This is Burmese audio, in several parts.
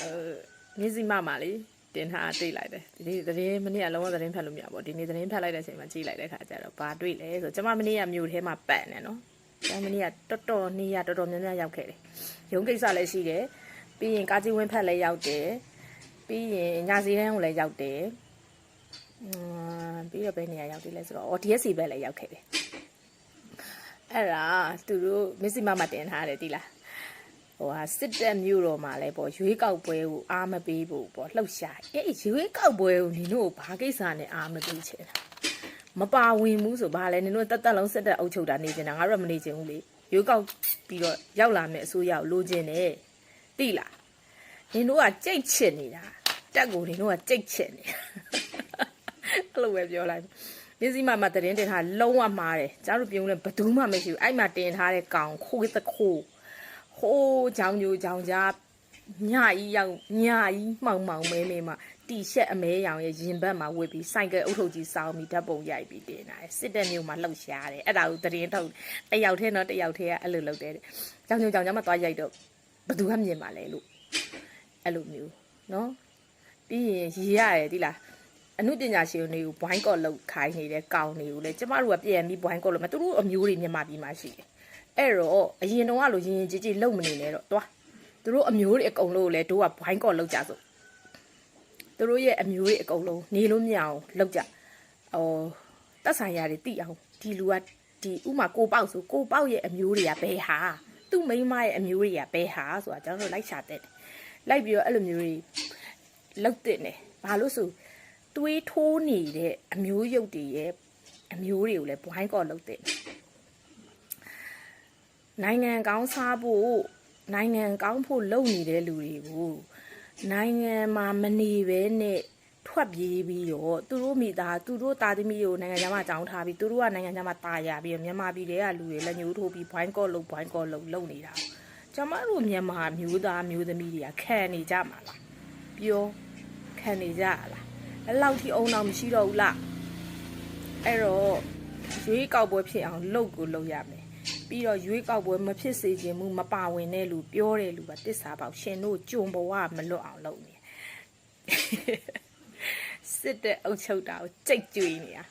အဲမြစည်းမမှာလေတင်ထားတွေ့လိုက်တယ်ဒီနေ့သတင်းမနေ့ကလုံးဝသတင်းဖတ်လို့မရဘူးဒီနေ့သတင်းဖတ်လိုက်တဲ့အချိန်မှာကြည့်လိုက်တဲ့ခါကျတော့ဘာတွေ့လဲဆိုကျမမနေ့ကမြို့ထဲမှာပတ်နေနော်ကျမမနေ့ကတော်တော်နေရတော်တော်များများရောက်ခဲ့တယ်ရုံးကိစ္စလည်းရှိတယ်ပြီးရင်ကာကြီးဝင်းဖက်လည်းရောက်တယ်ပြီးရင်ညာစီတန်းကိုလည်းရောက်တယ်อืมပြီးတော့ဘယ်နေရာရောက်သေးလဲဆိုတော့အော် DSC ဘက်လည်းရောက်ခဲ့တယ်အဲ့ဒါသူတို့မစ္စည်းမမတင်ထားတယ်တိလား ဟိုဟာစစ်တက်မျိုးတော်မှာလဲပေါ့ရွေးကောက်ပွဲကိုအားမပေးဖို့ပေါ့လှုပ်ရှားအေးရွေးကောက်ပွဲကိုနင်တို့ဘာကိစ္စနဲ့အားမပေးချင်တာမပါဝင်ဘူးဆိုဘာလဲနင်တို့တက်တက်လုံးစစ်တက်အုပ်ချုပ်တာနေချင်တာငါတို့ကမနေချင်ဘူးလေရွေးကောက်ပြီးတော့ရောက်လာမယ့်အစိုးရကိုလိုချင်တယ်တိလားနင်တို့ကကြိတ်ချစ်နေတာတက်ကိုနင်တို့ကကြိတ်ချစ်နေတာအဲ့လိုပဲပြောလိုက်မြစည်းမမတရင်တင်ထားလုံးဝမှားတယ်ကျားတို့ပြုံးလဲဘယ်သူမှမရှိဘူးအဲ့မှာတင်ထားတဲ့ကောင်ခိုးသခိုး ဟိုးချောင်းညူချောင်းကြားညကြီးရောက်ညကြီးမှောင်မှောင်မဲမဲမှာတီရှက်အမဲရောင်ရဲ့ရင်ဘတ်မှာဝစ်ပြီးစိုက်ကဲအုတ်ထုပ်ကြီးစောင်းပြီးဓာတ်ပုံရိုက်ပြီးတင်လာတယ်စစ်တဲ့မျိုးမှာလှုပ်ရှားတယ်အဲ့ဒါကိုသတင်းထုတ်တယောက်ထဲတော့တယောက်ထဲကအဲ့လိုလုပ်တယ်တဲ့ချောင်းညူချောင်းကြားမှာသွားရိုက်တော့ဘယ်သူကမြင်ပါလဲလို့အဲ့လိုမျိုးနော်ပြီးရင်ရီရတယ်ဒီလားအမှုပညာရှင်တွေကိုဘွိုင်းကော့လောက်ခိုင်းနေတဲ့ကောင်တွေကိုလည်းကျမတို့ကပြန်ပြီးဘွိုင်းကော့လို့မသူတို့အမျိုးတွေမြန်မာပြည်မှာရှိတယ် အဲ့တော့အရင်တုန်းကလိုရင်ရင်ကြီးကြီးလုံမနေနဲ့တော့တွားသူတို့အမျိုးတွေအကုန်လုံးကိုလည်းတို့ကဘိုင်းကော့လောက်ကြစို့သူတို့ရဲ့အမျိုးတွေအကုန်လုံးနေလို့မရအောင်လောက်ကြဟိုတက်ဆိုင်ရာတွေတိအောင်ဒီလူကဒီဥမာကိုပေါက်ဆိုကိုပေါက်ရဲ့အမျိုးတွေကဘယ်ဟာသူ့မိန်းမရဲ့အမျိုးတွေကဘယ်ဟာဆိုတာကျွန်တော်တို့လိုက်ရှာတဲ့လိုက်ပြီးတော့အဲ့လိုမျိုးတွေလောက်တဲ့နေဘာလို့ဆိုတွေးထိုးနေတဲ့အမျိုးရုပ်တွေရဲ့အမျိုးတွေကိုလည်းဘိုင်းကော့လောက်တဲ့ နိုင်ငံကောင်းစားဖို့နိုင်ငံကောင်းဖို့လုပ်နေတဲ့လူတွေကိုနိုင်ငံမှာမနေဘဲနဲ့ထွက်ပြေးပြီးတော့သူတို့မိသားသူတို့တာသမီကိုနိုင်ငံခြားမှာကြောင်းထားပြီးသူတို့ကနိုင်ငံခြားမှာတာယာပြီးတော့မြန်မာပြည်တွေကလူတွေလက်ညှိုးထိုးပြီး boy call လုပ် boy call လုပ်လုပ်နေတာကျမတို့မြန်မာမျိုးသားမျိုးသမီးတွေကခံနေကြမှာလားပြောခံနေကြလားအဲ့လောက်ထိအုံအောင်မရှိတော့ဘူးလားအဲ့တော့ရွေးကောက်ပွဲဖြစ်အောင်လုပ်ကိုလုပ်ရမယ် ပြီးတော့ရွေးကောက်ပွဲမဖြစ်စေခြင်းမူမပါဝင်တဲ့လူပြောတဲ့လူကတစ္ဆာပေါက်ရှင်တို့ကြုံဘဝမလွတ်အောင်လုပ်နေစစ်တဲ့အုပ်ချုပ်တာကိုကြိတ်ကြွေနေတာ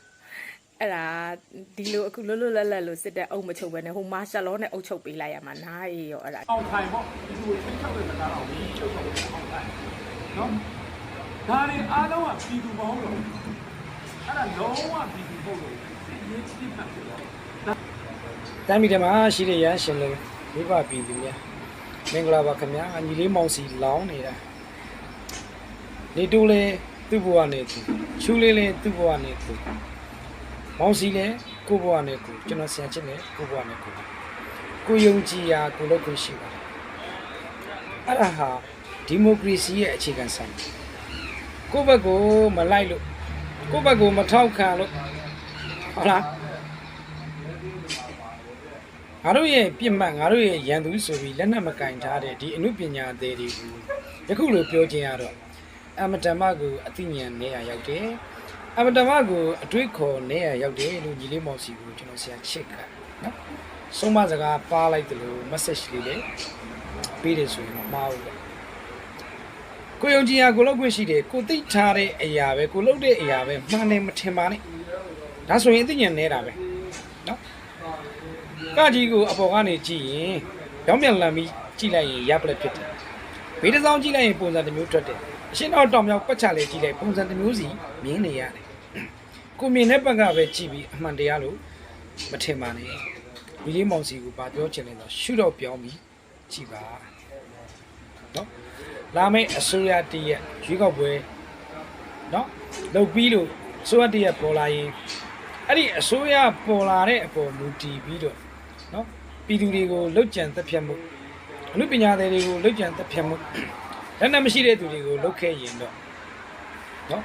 အဲ့ဒါဒီလိုအခုလွတ်လွတ်လပ်လပ်လို့စစ်တဲ့အုပ်မချုပ်ပဲနဲ့ဟိုမာရှလောနဲ့အုပ်ချုပ်ပေးလိုက်ရမှာနားအေးရောအဲ့ဒါအောင်ထိုင်ပေါ့ဒီလိုထိတ်ချောက်တဲ့ကားတော့ဒီချုပ်ချုပ်တဲ့အောင်ထိုင်နော်ဒါတွေအားလုံးကပြည်သူမဟုတ်တော့ဘူးအဲ့ဒါလုံးဝပြည်သူမဟုတ်တော့ဘူးရေးချစ်မှတ်ပြီးတော့ တိုင်းပြည်ထဲမှာရှိတဲ့ရဟန်းရှင်လုံးဝိပပြည်သူများမင်္ဂလာပါခင်ဗျာညီလေးမောင်စီလောင်းနေတာနေတူလေသူ့ဘဝနဲ့သူချူလေးလေးသူ့ဘဝနဲ့သူမောင်စီလည်းကိုယ့်ဘဝနဲ့ကိုကျွန်တော်ဆရာချစ်တယ်ကိုယ့်ဘဝနဲ့ကိုကိုယုံကြည်ရာကိုလုပ်ခွင့်ရှိပါတယ်အဲ့ဒါဟာဒီမိုကရေစီရဲ့အခြေခံဆိုင်ကိုယ့်ဘက်ကိုမလိုက်လို့ကိုယ့်ဘက်ကိုမထောက်ခံလို့ဟုတ်လား ငါတို့ရဲ့ပြစ်မှတ်ငါတို့ရဲ့ရန်သူဆိုပြီးလက်နက်မကင်ထားတဲ့ဒီအမှုပညာသေးတွေကိုယခုလိုပြောခြင်းရတော့အမတမကိုအသိဉာဏ်နဲ့ရရောက်တယ်အမတမကိုအတွေးခေါ်နဲ့ရရောက်တယ်လို့ညီလေးမောင်စီကိုကျွန်တော်ဆရာချစ်ကနော်ဆုံးမစကားပါလိုက်တယ်လို့ message လေးလေးပေးတယ်ဆိုရင်မမှားဘူးပေါ့ကိုယုံကြည်ရကိုလောက်ခွင့်ရှိတယ်ကိုသိထားတဲ့အရာပဲကိုလုပ်တဲ့အရာပဲမှန်တယ်မထင်ပါနဲ့ဒါဆိုရင်အသိဉာဏ်နေတာပဲနော် ကကြီးကိုအပေါ်ကနေကြည့်ရင်ရောင်းပြန်လန်ပြီးကြည့်လိုက်ရင်ရပလက်ဖြစ်တယ်။ဘေးတစ်စောင်းကြည့်လိုက်ရင်ပုံစံတစ်မျိုးထွက်တယ်။အရှင်းတော့တောင်မြောက်ပတ်ချလဲကြည့်လိုက်ပုံစံတစ်မျိုးစီမြင်နေရတယ်။ကိုမြင်တဲ့ဘက်ကပဲကြည့်ပြီးအမှန်တရားလို့မထင်ပါနဲ့။ဒီလေးမောင်စီကိုဗာပြောချင်တယ်ဆိုရှုတော့ပြောင်းပြီးကြည့်ပါ။နော်။လာမယ့်အစိုးရတည်းရဲ့ရွေးကောက်ပွဲနော်လုတ်ပြီးလို့အစိုးရတည်းရဲ့ပေါ်လာရင်အဲ့ဒီအစိုးရပေါ်လာတဲ့အပေါ်မူတည်ပြီးတော့ နော်ပြည်သူတွေကိုလှုပ်ကြံတက်ဖြတ်မှုအမှုပညာသည်တွေကိုလှုပ်ကြံတက်ဖြတ်မှုလက်နက်မရှိတဲ့သူတွေကိုလှုပ်ခဲ့ရင်တော့နော်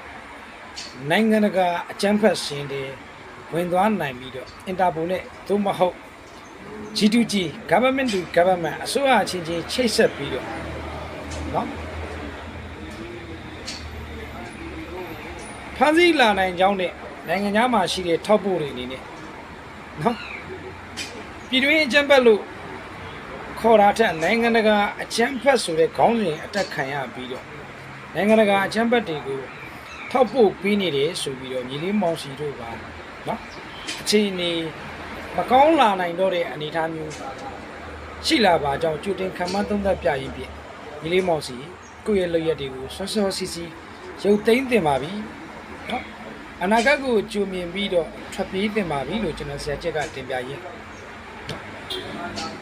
နိုင်ငံတကာအကြမ်းဖက်ရှင်တွေဝင်သွားနိုင်ပြီးတော့အင်တာပိုနဲ့သို့မဟုတ် G2G government to government အစိုးရအချင်းချင်းချိတ်ဆက်ပြီးတော့နော်ဖန်စီလာနိုင်ကြောင်းနဲ့နိုင်ငံသားမှာရှိတဲ့ထောက်ပို့တွေအနေနဲ့နော် ပြည်တွင်းအကြမ်းဖက်လို့ခခေါ်တာထက်နိုင်ငံတကာအချမ်းဖက်ဆိုတဲ့ခေါင်းစဉ်အတက်ခံရပြီးတော့နိုင်ငံတကာအချမ်းဖက်တွေကိုထောက်ပို့ပေးနေတယ်ဆိုပြီးတော့ညီလေးမောင်စီတို့ကနော်အခြေအနေမကောင်းလာနိုင်တော့တဲ့အနေအထားမျိုးရှိလာပါကြောင်းကြိုတင်ခံမှန်းသုံးသပ်ပြရင်းဖြင့်ညီလေးမောင်စီကိုယ့်ရဲ့လုပ်ရက်တွေကိုဆွဆွစီစီရုပ်သိမ်းတင်ပါပြီနော်အနာဂတ်ကိုကြိုမြင်ပြီးတော့ထွက်ပြေးတင်ပါပြီလို့ကျွန်တော်ဆရာချက်ကတင်ပြရင်း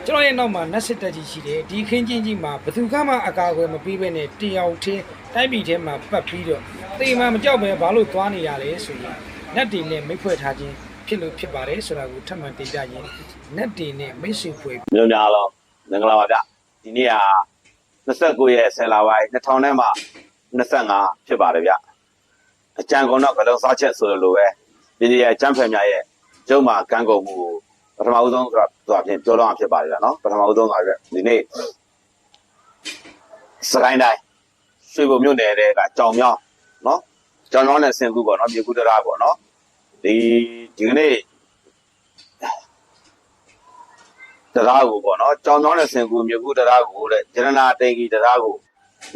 ကျွန်တော်ရဲ့နောက်မှာနတ်စစ်တပ်ကြီးရှိတယ်ဒီခင်းချင်းကြီးမှာဘယ်သူကမှအကာအကွယ်မပေးဘဲနဲ့တယောက်ချင်းတိုက်ပြည်ထဲမှာပတ်ပြီးတော့တေမှမကြောက်ပဲဘာလို့သွားနေရလဲဆိုရင်နတ်တွေနဲ့မိတ်ဖွဲ့ထားခြင်းဖြစ်လို့ဖြစ်ပါတယ်ဆိုတာကိုထပ်မံတင်ပြရင်းနတ်တွေနဲ့မိတ်ဆွေဖွဲ့မျိုးများလုံးမင်္ဂလာပါဗျဒီနေ့က29ရက်10လပိုင်း2000နဲ့မှ25ဖြစ်ပါတယ်ဗျအကြံကုန်တော့ကလုံးစားချက်ဆိုလိုပဲဒီနေ့အကြံဖယ်များရဲ့ကျုံမှာကန်းကုန်မှုကိုပထမဦးဆုံးဆိုတာ ဆိုတာဖြင့်ပြောတော့မှာဖြစ်ပါတယ်ဗျနော်ပထမဦးဆုံးကဒီနေ့စကိုင်းတိုင်းရွှေဘုံမြို့နယ်တဲ့ကကြောင်မြောင်းနော်ကြောင်မြောင်းနဲ့ဆင်ကူပေါ့နော်မြေကူတရာပေါ့နော်ဒီဒီကနေ့တရားကိုပေါ့နော်ကြောင်ကြောင်းနဲ့ဆင်ကူမြေကူတရားကိုတဲ့ဂျရနာတိန်ကြီးတရားကို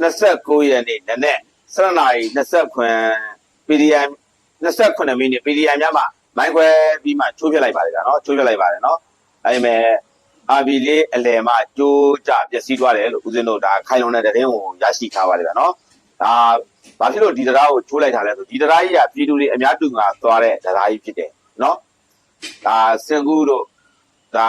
29ရက်နေ့နနက်7နာရီ29 PDM 29မိနစ် PDM ညမှာမိုင်းခွဲပြီးမှချိုးပြလိုက်ပါတယ်ဗျာနော်ချိုးပြလိုက်ပါတယ်နော် အဲဒီမဲ့အာဘီလေးအလယ်မှာကြိုးကြပျက်စီးသွားတယ်လို့ဦးဇင်းတို့ဒါခိုင်လုံတဲ့တဲ့င်းကိုရရှိထားပါတယ်ဗျာနော်ဒါဘာဖြစ်လို့ဒီတရားကိုချိုးလိုက်တာလဲဆိုဒီတရားကြီးကပြည်သူတွေအများတူငါသွားတဲ့တရားကြီးဖြစ်တယ်နော်ဒါစင်ကူတို့ဒါ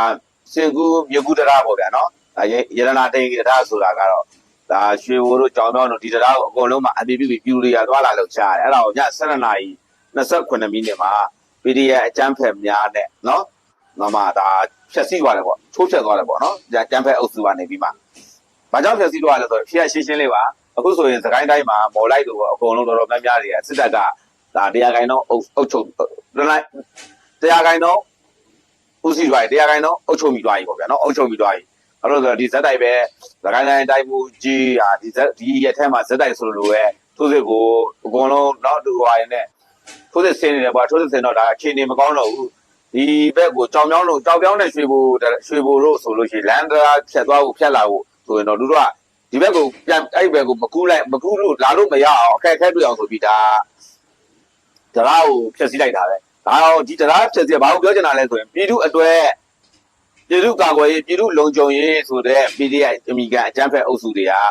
စင်ကူမြေကူတရားပေါ့ဗျာနော်ဒါရရတနာတိန်တရားဆိုတာကတော့ဒါရွှေဘိုတို့ကြောင်တော့တို့ဒီတရားကိုအကုန်လုံးမှာအပြည့်ပြည့်ပြူတွေရသွားလာလို့ရှားတယ်အဲ့ဒါကိုည7နာရီ29မိနစ်မှာ PDF အကျန်းဖက်များနဲ့နော် မမဒါဖြက်စီးသွားတယ်ပေါ့ချိုးဖြက်သွားတယ်ပေါ့နော်ဒါကျန်းဖက်အုပ်စုကနေပြီးမှဘာကြောင့်ဖြက်စီးသွားလဲဆိုတော့ဖြက်ရှင်းရှင်းလေးပါအခုဆိုရင်စကိုင်းတိုင်းမှာမော်လိုက်တို့အကုန်လုံးတော်တော်များများတွေကစစ်တပ်ကဒါတရားခိုင်တော့အုပ်အုပ်ချုပ်တရားခိုင်တော့ဦးစီးသွားပြီတရားခိုင်တော့အုပ်ချုပ်မိသွားပြီပေါ့ဗျာနော်အုပ်ချုပ်မိသွားပြီအဲ့လိုဆိုတော့ဒီဇက်တိုက်ပဲသခိုင်းတိုင်းတိုင်းမှုကြီးဟာဒီဇက်ဒီရက်ထဲမှာဇက်တိုက်ဆိုလိုပဲထိုးစစ်ကိုအကုန်လုံးတော့တူသွားရင်လည်းထိုးစစ်ဆင်းနေတယ်ကွာထိုးစစ်ဆင်းတော့ဒါအခြေအနေမကောင်းတော့ဘူး ဒီဘက်ကိုကြောင်ပြောင်းလို့ကြောင်ပြောင်းနဲ့ရွှေဘိုရွှေဘိုတို့ဆိုလို့ရှိရင်လန်ဒရာဖြတ်သွားဖို့ဖြတ်လာဖို့ဆိုရင်တော့သူတို့ကဒီဘက်ကိုပြန်အဲ့ဘက်ကိုမကူးလိုက်မကူးလို့လာလို့မရအောင်အခက်အခဲတွေ့အောင်ဆိုပြီးဒါတရားကိုဖျက်ဆီးလိုက်တာပဲဒါတော့ဒီတရားဖြစ်စီဘာလို့ပြောချင်တာလဲဆိုရင်ပြည်သူအတွက်ပြည်သူကာကွယ်ရေးပြည်သူလုံခြုံရေးဆိုတဲ့ PDF အမိကန်အကြမ်းဖက်အုပ်စုတွေဟာ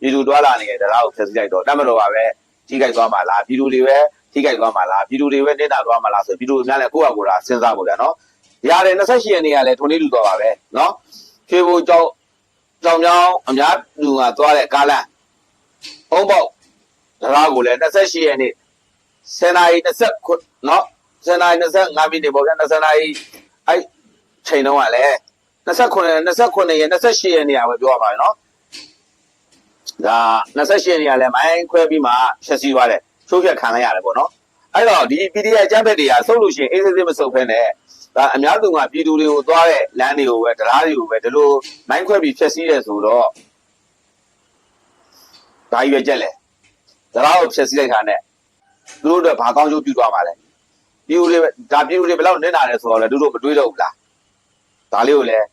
ပြည်သူတွာလာနေတဲ့တရားကိုဖျက်ဆီးလိုက်တော့တတ်မတော်ပါပဲထိခိုက်သွားမှာလားပြည်သူတွေပဲ ထိခိုက်သွားမှာလားပြည်သူတွေပဲနေတာသွားမှာလားဆိုပြည်သူတွေများလည်းကိုယ့်အကူတာစဉ်းစားဖို့ဗျာနော်ရတယ်28ရက်နေ့ကလည်းထုံနေလူသွားပါပဲနော်ချွေဘိုကြောင်ကြောင်ကြောင်အများလူကသွားတဲ့ကားလမ်းအုံးပေါက်တရားကိုလည်း28ရက်နေ့10နာရီ29နော်စနေ25မိနစ်ပေါ့ဗျာ20နာရီအဲ့ချိန်တော့ကလည်း29 29ရက်28ရက်နေရာပဲပြောရပါမယ်နော်ဒါ28ရက်နေရာလည်းမိုင်းခွဲပြီးမှဖြည့်ဆည်းသွားတယ် ချိုးဖြတ်ခံလိုက်ရတယ်ပေါ့နော်အဲ့တော့ဒီ PDF အကြမ်းဖက်တွေကဆုတ်လို့ရှိရင်အေးစစ်စစ်မဆုတ်ဖ ೇನೆ ဒါအများစုကပြည်သူတွေကိုသွားတဲ့လမ်းတွေကိုပဲတရားတွေကိုပဲဒီလိုမိုင်းခွဲပြီးဖြည့်ဆည်းတယ်ဆိုတော့ဒါရွယ်ချက်လေတရားကိုဖြည့်ဆည်းလိုက်တာနဲ့သူတို့တို့ဘာကောင်းကျိုးပြုသွားမှာလဲပြည်သူတွေဒါပြည်သူတွေဘယ်လောက်နစ်နာလဲဆိုတော့လေတို့တို့မတွေးတော့ဘူးလားဒါလေးကိုလည်း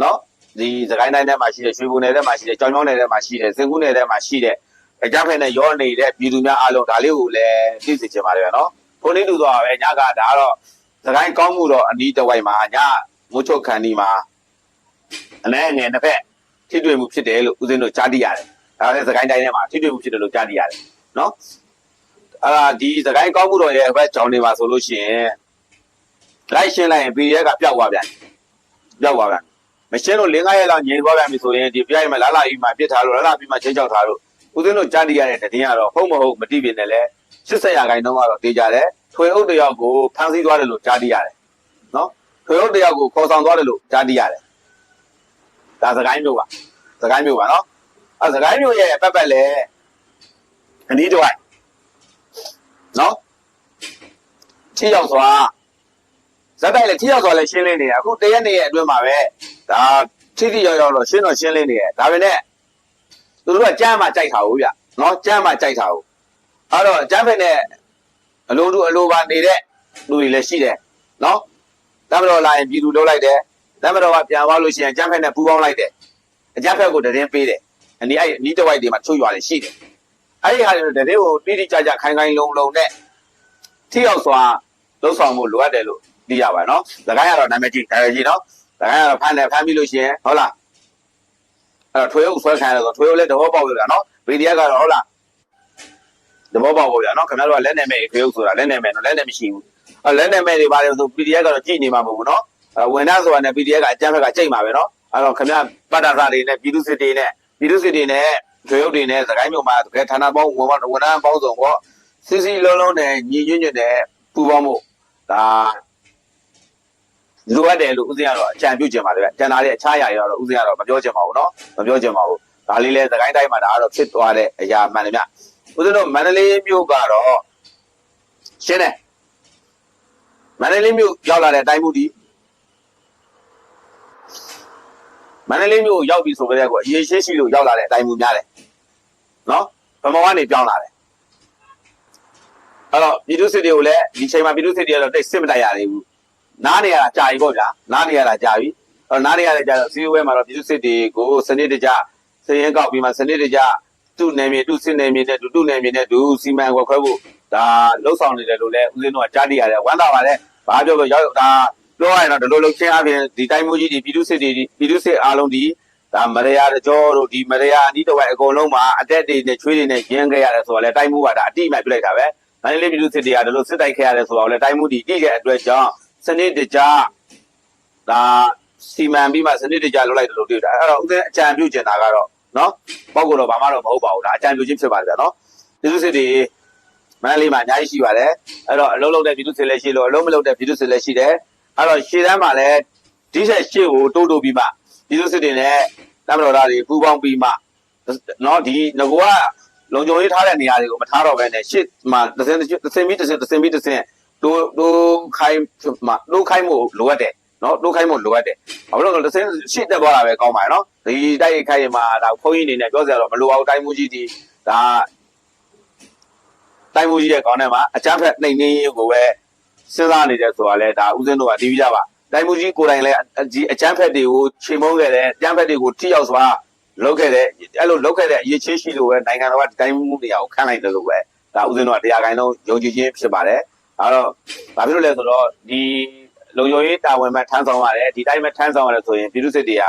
နော်ဒီစကိုင်းတိုင်းထဲမှာရှိတဲ့ရွှေဘုံနယ်ထဲမှာရှိတဲ့ကြောင်ကြောင်နယ်ထဲမှာရှိတဲ့စင်ကူးနယ်ထဲမှာရှိတဲ့ အကြမ်းဖက်နဲ့ရောနေတဲ့ပြည်သူများအားလုံးဒါလေးကိုလည်းသိစေချင်ပါတယ်ဗျာနော်ခုနေ့တူတော့ပဲညကဒါကတော့စကိုင်းကောင်းမှုတော့အနီးတစ်ဝိုက်မှာညမိုးချုပ်ခန်းဒီမှာအနည်းငယ်တစ်ဖက်ထိတွေ့မှုဖြစ်တယ်လို့ဦးဇင်းတို့ကြားသိရတယ်ဒါလည်းစကိုင်းတိုင်းထဲမှာထိတွေ့မှုဖြစ်တယ်လို့ကြားသိရတယ်နော်အဲ့ဒါဒီစကိုင်းကောင်းမှုတော်ရဲ့ဘက်ကြောင်နေပါဆိုလို့ရှိရင်လိုက်ရှင်းလိုက်ရင် PDF ကပျောက်သွားပြန်ပျောက်သွားပြန်မရှင်းလို့လင်းကားရဲ့လောက်ငြိမ်သွားပြန်ပြီဆိုရင်ဒီပြိုင်မှာလာလာပြီးမှပြစ်ထားလို့လာလာပြီးမှချင်းချောက်ထားလို့ ဦးဇင်းတို့ကြားတည်ရတဲ့တည်င်းကတော့ဟုတ်မဟုတ်မတိပြင်းနဲ့လဲ80ရာခိုင်နှုန်းကတော့တေးကြတယ်ထွေအုပ်တယောက်ကိုဖမ်းဆီးသွားတယ်လို့ကြားတည်ရတယ်နော်ထွေအုပ်တယောက်ကိုခေါ်ဆောင်သွားတယ်လို့ကြားတည်ရတယ်ဒါစကိုင်းမျိုးပါစကိုင်းမျိုးပါနော်အဲစကိုင်းမျိုးရဲ့ပတ်ပတ်လဲအနည်းတော့နော်ထိရောက်စွာဇက်တိုက်လည်းထိရောက်စွာလည်းရှင်းလင်းနေရအခုတရက်နေ့ရဲ့အတွင်းမှာပဲဒါထိထိရောက်ရောက်တော့ရှင်းတော့ရှင်းလင်းနေရဒါပေမဲ့ သူတို့ကကြမ်းမှကြိုက်တာဟုတ်ဗျနော်ကြမ်းမှကြိုက်တာဟုတ်အဲ့တော့ကြမ်းဖက်နဲ့အလိုတူအလိုပါနေတဲ့လူတွေလည်းရှိတယ်နော်တမတော်လာရင်ပြည်သူလှုပ်လိုက်တယ်တမတော်ကပြန်သွားလို့ရှိရင်အကြမ်းဖက်နဲ့ပူးပေါင်းလိုက်တယ်အကြမ်းဖက်ကိုတရင်ပေးတယ်အနီးအဲ့နီးတစ်ဝိုက်တွေမှာချုပ်ရွာတွေရှိတယ်အဲ့ဒီဟာတွေတရင်ကိုတိတိကျကျခိုင်ခိုင်လုံလုံနဲ့ထိရောက်စွာလှုပ်ဆောင်မှုလိုအပ်တယ်လို့သိရပါတယ်နော်။သခိုင်းကတော့နာမည်ကြီးဒါပဲကြီးနော်။သခိုင်းကတော့ဖမ်းတယ်ဖမ်းပြီးလို့ရှိရင်ဟုတ်လား အဲ့တော့ထွေးအုပ်ဆွဲခံရတယ်ဆိုထွေးအုပ်လည်းသဘောပေါက်ရတာနော်။ VDF ကတော့ဟုတ်လားသဘောပေါက်ဖို့ရနော်ခင်ဗျားတို့ကလက်နေမဲ့ထွေးအုပ်ဆိုတာလက်နေမဲ့နော်လက်နေမရှိဘူး။အဲ့လက်နေမဲ့တွေပါတယ်ဆို PDF ကတော့ကြည့်နေမှာမဟုတ်ဘူးနော်။အဲ့ဝန်ထမ်းဆိုတာနဲ့ PDF ကအကြမ်းဖက်ကကြိတ်မှာပဲနော်။အဲ့တော့ခင်ဗျားပတ်တာစာတွေနဲ့ပြည်သူစစ်တွေနဲ့ပြည်သူစစ်တွေနဲ့ထွေးအုပ်တွေနဲ့သခိုင်းမြို့မှာတကယ်ဌာနပေါင်းဝန်ဝန်ထမ်းပေါင်းစုံပေါ့စီစီလုံးလုံးနဲ့ညီညွတ်ညွတ်နဲ့ပူပေါင်းမှုဒါ လိုအပ်တယ်လို့ဦးဇင်းကတော့အကြံပြုချင်ပါတယ်ဗျ။ကျန်တာလေးအခြားအရာတွေတော့ဦးဇင်းကတော့မပြောချင်ပါဘူးနော်။မပြောချင်ပါဘူး။ဒါလေးလဲသခိုင်းတိုင်းမှာဒါကတော့ဖြစ်သွားတဲ့အရာမှန်တယ်ဗျ။ဦးဇင်းတို့မန္တလေးမြို့ကတော့ရှင်းတယ်။မန္တလေးမြို့ရောက်လာတဲ့အတိုင်းမှုဒီမန္တလေးမြို့ရောက်ပြီဆိုကြတဲ့ကောအရေးရှိရှိလို့ရောက်လာတဲ့အတိုင်းမှုများတယ်။နော်။ဗမောကနေပြောင်းလာတယ်။အဲ့တော့ပြည်သူစစ်တွေကိုလည်းဒီချိန်မှာပြည်သူစစ်တွေကတော့တိတ်စစ်မတိုက်ရသေးဘူး။ နားနေရတာကြာပြီပေါ့ဗျာ။နားနေရတာကြာပြီ။အဲ့တော့နားနေရတဲ့ကြာတော့စီးဝဲမှာတော့ပြည်သူစစ်တွေကိုစနစ်တကျစည်ရင်ကောက်ပြီးမှစနစ်တကျသူ့နယ်မြေသူ့စစ်နယ်မြေနဲ့သူ့နယ်မြေနဲ့သူစီမံခွဲခွဲဖို့ဒါလှုပ်ဆောင်နေတယ်လို့လည်းဦးဇင်းတို့ကကြားသိရတယ်ဝမ်းသာပါတယ်။ဘာပြောပြောရောက်ဒါပြောရရင်တော့ဒီလိုလှုပ်ချင်းအပြင်ဒီတိုင်းမှုကြီးဒီပြည်သူစစ်တွေဒီပြည်သူစစ်အားလုံးဒီဒါမရယာတကြောတို့ဒီမရယာအနီးတစ်ဝိုက်အကုန်လုံးမှာအတက်တွေနဲ့ချွေးတွေနဲ့ရင်းခဲ့ရတယ်ဆိုတော့လေတိုင်းမှုကဒါအတိအမှန်ပြလိုက်တာပဲ။မန္တလေးပြည်သူစစ်တွေကဒီလိုစစ်တိုက်ခဲ့ရတယ်ဆိုတော့လေတိုင်းမှုဒီတိတဲ့အတွက်ကြောင့် စနစ်တကျဒါစီမံပြီးမှစနစ်တကျလုပ်လိုက်တယ်လို့တွေ့တာ။အဲ့တော့ဦးဇင်းအကြံပြုချင်တာကတော့နော်ပေါ့ကတော့ဘာမှတော့မဟုတ်ပါဘူးဒါအကြံပြုခြင်းဖြစ်ပါတယ်ဗျာနော်။ပြည်သူစစ်တွေမန္တလေးမှာအများကြီးရှိပါတယ်။အဲ့တော့အလုံးလုံးတဲ့ပြည်သူစစ်လည်းရှိလို့အလုံးမလုံးတဲ့ပြည်သူစစ်လည်းရှိတယ်။အဲ့တော့ရှေ့တန်းမှာလည်းဒီဆက်ရှေ့ကိုတိုးတိုးပြီးမှပြည်သူစစ်တွေနဲ့တမတော်သားတွေပူးပေါင်းပြီးမှနော်ဒီငကောကလုံခြုံရေးထားတဲ့နေရာတွေကိုမထားတော့ဘဲနဲ့ရှေ့မှာတစ်စင်းတစ်စင်းပြီးတစ်စင်းတစ်စင်းပြီးတစ်စင်း တိုးတိုးခိုင်းမှတိုးခိုင်းမှုလိုအပ်တယ်နော်တိုးခိုင်းမှုလိုအပ်တယ်ဘာလို့လဲဆိုတော့တစ်စင်းရှေ့တက်သွားတာပဲကောင်းပါရဲ့နော်ဒီတိုက်ခိုင်းရင်မှာဒါဖုန်းကြီးနေနဲ့ပြောစရာတော့မလိုအောင်တိုင်းမှုကြီးဒီဒါတိုင်းမှုကြီးရဲ့ခေါင်းထဲမှာအကြမ်းဖက်နှိမ်နှင်းရေးကိုပဲစဉ်းစားနေတယ်ဆိုတာလဲဒါဥစဉ်တို့ကဒီပြကြပါတိုင်းမှုကြီးကိုယ်တိုင်လည်းဒီအကြမ်းဖက်တွေကိုချိန်မုန်းခဲ့တယ်အကြမ်းဖက်တွေကိုထိရောက်စွာလုပ်ခဲ့တယ်အဲ့လိုလုပ်ခဲ့တဲ့အရေးချင်းရှိလို့ပဲနိုင်ငံတော်ကဒီတိုင်းမှုနေရာကိုခန့်လိုက်တယ်လို့ပဲဒါဥစဉ်တို့ကတရားခိုင်လုံးယုံကြည်ခြင်းဖြစ်ပါတယ် အဲတော့ဘာဖြစ်လို့လဲဆိုတော့ဒီလုံခြုံရေးတာဝန်မှထမ်းဆောင်ရတယ်ဒီတိုင်းမှထမ်းဆောင်ရတယ်ဆိုရင်ပြည်သူစစ်တွေက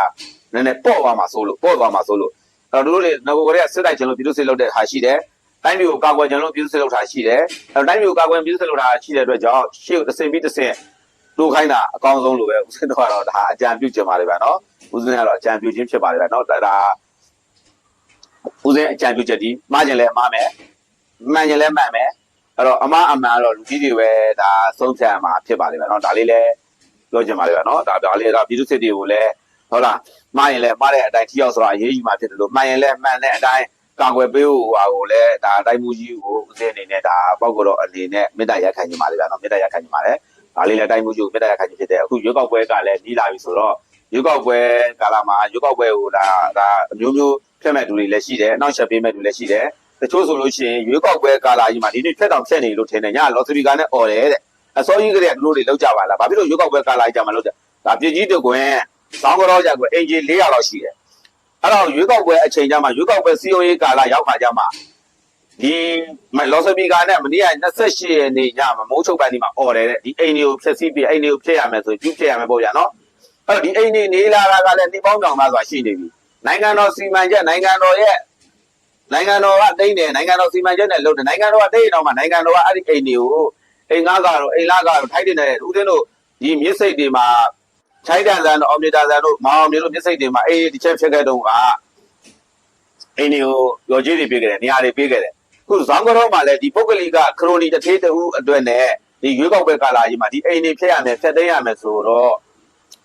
နည်းနည်းပေါ့သွားမှာစိုးလို့ပေါ့သွားမှာစိုးလို့အဲ့တော့တို့တွေငကိုကလေးကစစ်တိုက်ခြင်းလို့ပြည်သူစစ်လုပ်တဲ့ဟာရှိတယ်တိုင်းပြည်ကိုကာကွယ်ခြင်းလို့ပြည်သူစစ်လုပ်တာရှိတယ်အဲ့တော့တိုင်းပြည်ကိုကာကွယ်ပြည်သူစစ်လုပ်တာရှိတဲ့အတွက်ကြောင့်ရှေ့ကိုတစ်စင်ပြီးတစ်စင်တိုးခိုင်းတာအကောင်းဆုံးလို့ပဲဦးစင်းတော့ကတော့ဒါအကြံပြုချင်ပါတယ်ဗျာနော်ဦးစင်းကတော့အကြံပြုခြင်းဖြစ်ပါတယ်ဗျာနော်ဒါဒါဦးစင်းအကြံပြုချက်ဒီမှားခြင်းလဲမှားမယ်မှန်ခြင်းလဲမှန်မယ် အဲ့တော့အမှားအမှန်ကတော့လူကြီးတွေပဲဒါဆုံးဖြတ်ရမှာဖြစ်ပါတယ်ဗျာနော်ဒါလေးလဲပြောချင်ပါတယ်ဗျာနော်ဒါဒါလေးကပြည်သူစစ်တွေကိုလည်းဟုတ်လားမှားရင်လည်းမှားတဲ့အတိုင်းထိရောက်ဆိုတာအရေးကြီးမှဖြစ်တယ်လို့မှန်ရင်လည်းမှန်တဲ့အတိုင်းကာကွယ်ပေးဖို့ဟာကိုလည်းဒါတိုင်းမှုကြီးကိုဦးစင်းအနေနဲ့ဒါပောက်ကတော့အနေနဲ့မေတ္တာရက်ခံနေပါတယ်ဗျာနော်မေတ္တာရက်ခံနေပါတယ်ဒါလေးလည်းတိုင်းမှုကြီးကိုမေတ္တာရက်ခံနေဖြစ်တယ်အခုရွေးကောက်ပွဲကလည်းနီးလာပြီဆိုတော့ရွေးကောက်ပွဲကာလမှာရွေးကောက်ပွဲကိုဒါဒါအမျိုးမျိုးဖြတ်မဲ့သူတွေလည်းရှိတယ်နောက်ဆက်ပေးမဲ့သူလည်းရှိတယ် တချို့ဆိုလို့ရှိရင်ရွေးကောက်ပွဲကာလကြီးမှာဒီနေ့ဖြတ်တောင်ဖြတ်နေလို့ထင်တယ်ညလော်စပီကာနဲ့អော်တယ်တဲ့အစောကြီးကလေးကတို့တွေလောက်ကြပါလားဘာဖြစ်လို့ရွေးကောက်ပွဲကာလကြီးကြမှာလောက်ကြဒါပြည်ကြီးတကွင်သောင်းကြောကြကွင်အင်ဂျီ400လောက်ရှိတယ်အဲ့တော့ရွေးကောက်ပွဲအချိန်ကြမှာရွေးကောက်ပွဲစီယိုရေးကာလရောက်ခါကြမှာဒီလော်စပီကာနဲ့မနေ့က28ရက်နေ့ညမှာမိုးချုပ်ပိုင်းဒီမှာអော်တယ်တဲ့ဒီအိမ်တွေကိုဖျက်ဆီးပြီးအိမ်တွေကိုဖျက်ရမယ်ဆိုပြုဖျက်ရမယ်ပေါ့ဗျာနော်အဲ့တော့ဒီအိမ်တွေနေလာတာကလည်းနေပေါင်းတောင်သားဆိုတာရှိနေပြီနိုင်ငံတော်စီမံချက်နိုင်ငံတော်ရဲ့ နိုင်ငံတော်ကတိတ်တယ်နိုင်ငံတော်စီမံချက်နဲ့လုပ်တယ်နိုင်ငံတော်ကတိတ်တော့မှနိုင်ငံတော်ကအဲ့ဒီအိမ်တွေကိုအိမ်ကားကတော့အိမ်လာကတော့ထိုက်တင်တယ်ဦးသိန်းတို့ဒီမြစ်စိတ်တွေမှာချိုင်းတန်ဆန်တို့အောင်မြေတာဆန်တို့မောင်အောင်မြေတို့မြစ်စိတ်တွေမှာအေးဒီချက်ဖြစ်ခဲ့တော့ကအိမ်တွေကိုရော်ကြီးတွေပြေးခဲ့တယ်နေရာတွေပြေးခဲ့တယ်အခုဇောင်းကတော့မှလည်းဒီပုဂ္ဂလိကခရိုနီတစ်သေးတူအတွက်နဲ့ဒီရွေးကောက်ပွဲကာလာကြီးမှာဒီအိမ်တွေဖျက်ရမယ်ဖျက်သိမ်းရမယ်ဆိုတော့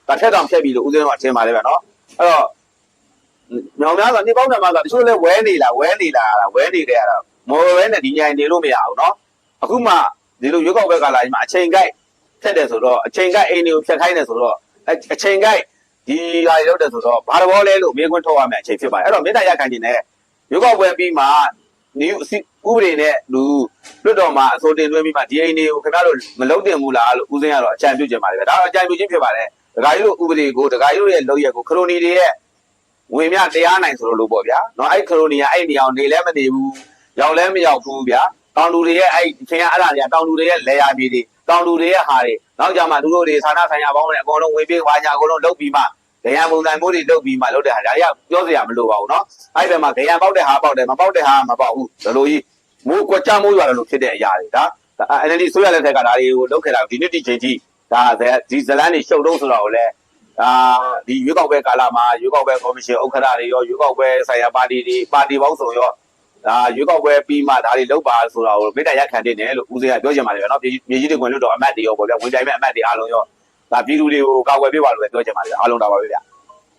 ဒါဖျက်တောင်ဖျက်ပြီလို့ဦးသိန်းတို့ကထင်ပါတယ်ဗျာနော်အဲ့တော့ မြောင်များဆိုနေပေါင်းတယ်မှာဆိုတချို့လဲဝဲနေလားဝဲနေလားလားဝဲနေတယ်ကတော့မော်ဝဲနဲ့ဒီညိုင်နေလို့မရဘူးเนาะအခုမှဒီလိုရွေးကောက်ပွဲကလာကြီးမှာအချိန်ကိုက်ဖက်တယ်ဆိုတော့အချိန်ကိုက်အိမ်တွေကိုဖျက်ခိုင်းတယ်ဆိုတော့အချိန်ကိုက်ဒီဟာတွေလုပ်တယ်ဆိုတော့ဘာတော်လဲလို့မေးခွန်းထုတ်ရမယ်အချိန်ဖြစ်ပါတယ်အဲ့တော့မေတ္တာရခံခြင်းနဲ့ရွေးကောက်ပွဲပြီးမှဒီဥပဒေနဲ့လူလွတ်တော်မှာအစိုးတင်သွင်းပြီးမှဒီအိမ်တွေကိုခင်ဗျားတို့မလုံးတင်ဘူးလားလို့ဦးစင်းကတော့အကြံပြုခြင်းပါတယ်ဒါတော့အကြံပြုခြင်းဖြစ်ပါတယ် ဒကာကြီးတို့ဥပဒေကိုဒကာကြီးတို့ရဲ့လုပ်ရက်ကိုခရိုနီတွေရဲ့ ဝင်မြတရားနိုင်ဆိုလို့လို့ပေါ့ဗျာနော်အဲ့ခရိုနီကအဲ့နေအောင်နေလဲမနေဘူးရောက်လဲမရောက်ဘူးဗျာတောင်လူတွေရဲ့အဲ့အချင်းအဲ့ဒါတွေကတောင်လူတွေရဲ့လေယာပြည်တွေတောင်လူတွေရဲ့ဟာတွေနောက်ကြမှာသူတို့တွေဌာနဆိုင်ရာပေါင်းတွေအကုန်လုံးဝင်ပြေးဝါညာအကုန်လုံးလုပ်ပြီးမှဒရံပုံစံမျိုးတွေလုပ်ပြီးမှလုပ်တဲ့ဟာဒါတွေကပြောစရာမလိုပါဘူးနော်အဲ့ဘက်မှာဒရံပေါက်တဲ့ဟာပေါက်တယ်မပေါက်တဲ့ဟာမပေါက်ဘူးဒါလိုကြီးမိုးကွကြမိုးရွာတယ်လို့ဖြစ်တဲ့အရာတွေဒါ NLD ဆိုရလက်ထက်ကဒါတွေကိုလုပ်ခဲ့တာဒီနေ့ဒီချိန်ကြီးဒါဒီဇလန်တွေရှုပ်တော့ဆိုတော့လည်း အာဒီရွေးကောက်ပွဲကာလမှာရွေးကောက်ပွဲကော်မရှင်ဥက္ကဋ္ဌတွေရောရွေးကောက်ပွဲဆိုင်ရာပါတီတွေပါတီပေါင်းစုံရောဒါရွေးကောက်ပွဲပြီးမှဒါတွေလုပ်ပါဆိုတော့မေတ္တာရက်ခံတင်တယ်လို့ဦးစေကပြောချင်ပါတယ်ဗျာနော်ပြည်မြေကြီးတွေခွင့်လို့တော့အမတ်တွေရောပေါ့ဗျာဝင်တိုင်းမဲ့အမတ်တွေအားလုံးရောဒါပြည်သူတွေကိုကာကွယ်ပေးပါလို့ပဲပြောချင်ပါတယ်အားလုံးတော့ပါပဲဗျာ